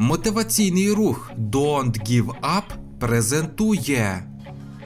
Мотиваційний рух Don't Give Up презентує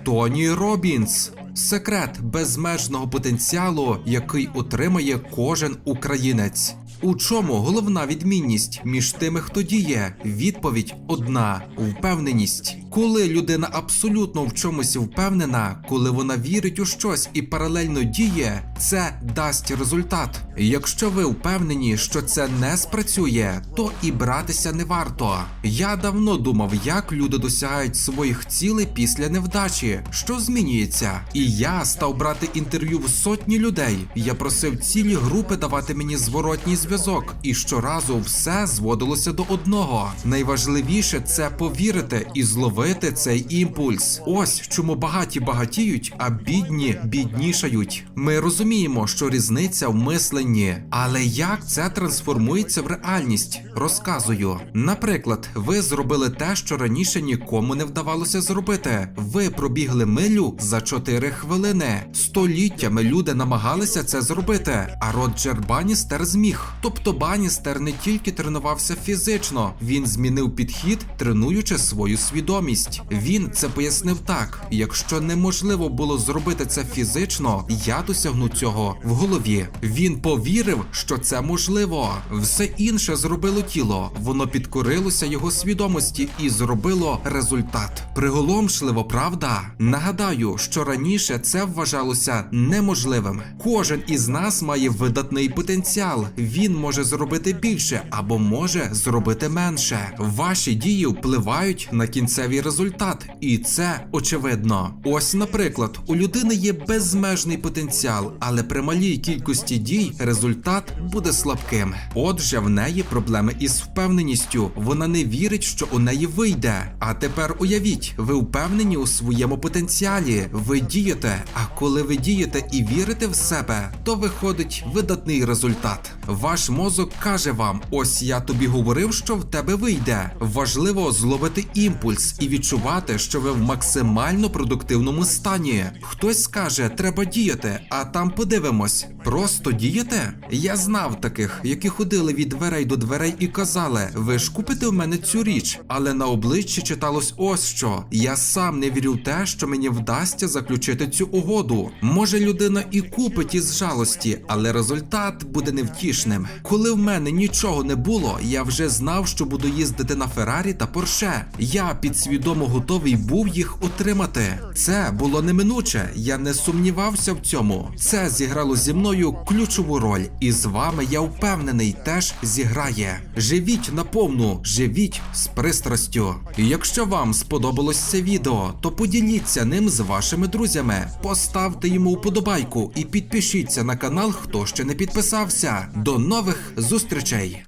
Тоні Робінс. Секрет безмежного потенціалу, який отримає кожен українець. У чому головна відмінність між тими, хто діє? Відповідь одна впевненість. Коли людина абсолютно в чомусь впевнена, коли вона вірить у щось і паралельно діє, це дасть результат. Якщо ви впевнені, що це не спрацює, то і братися не варто. Я давно думав, як люди досягають своїх цілей після невдачі, що змінюється. І я став брати інтерв'ю в сотні людей. Я просив цілі групи давати мені зворотній зв'язок, і щоразу все зводилося до одного. Найважливіше це повірити і зловити цей імпульс. Ось чому багаті багатіють, а бідні біднішають. Ми розуміємо, що різниця в мисленні, але як це трансформується в реальність? Розказую. Наприклад, ви зробили те, що раніше нікому не вдавалося зробити. Ви пробігли милю за 4 хвилини. Століттями люди намагалися це зробити. А Роджер Баністер зміг. Тобто Баністер не тільки тренувався фізично, він змінив підхід, тренуючи свою свідомість. Він це пояснив так: якщо неможливо було зробити це фізично, я досягну цього в голові. Він повірив, що це можливо. Все інше зробило тіло. Воно підкорилося його свідомості і зробило результат. Приголомшливо, правда? Нагадаю, що раніше це вважалося неможливим. Кожен із нас має видатний потенціал. Він може зробити більше або може зробити менше. Ваші дії впливають на кінцевий результат, і це очевидно. Ось, наприклад, у людини є безмежний потенціал, але при малій кількості дій результат буде слабким. Отже, в неї проблеми із впевненістю. Вона не вірить, що у неї вийде. А тепер уявіть, ви впевнені у своєму потенціалі. Ви дієте. А коли ви дієте і вірите в себе, то виходить видатний результат. Ваш мозок каже вам: ось я тобі говорив, що в тебе вийде. Важливо зловити імпульс і відчувати, що ви в максимально продуктивному стані. Хтось скаже, треба діяти, а там подивимось. Просто діяти? Я знав таких, які ходили від дверей до дверей і казали: ви ж купите в мене цю річ, але на обличчі читалось ось що. Я сам не вірю в те, що мені вдасться заключити цю угоду. Може, людина і купить із жалості, але результат буде невтішним. Коли в мене нічого не було, я вже знав, що буду їздити на Феррарі та Порше. Я підсвідомо готовий був їх отримати. Це було неминуче. Я не сумнівався в цьому. Це зіграло зі мною ключову роль, і з вами я впевнений, теж зіграє. Живіть наповну, живіть з пристрастю. Якщо вам сподобалось це відео, то поділіться ним з вашими друзями. Поставте йому вподобайку і підпишіться на канал, хто ще не підписався. До нових зустрічей!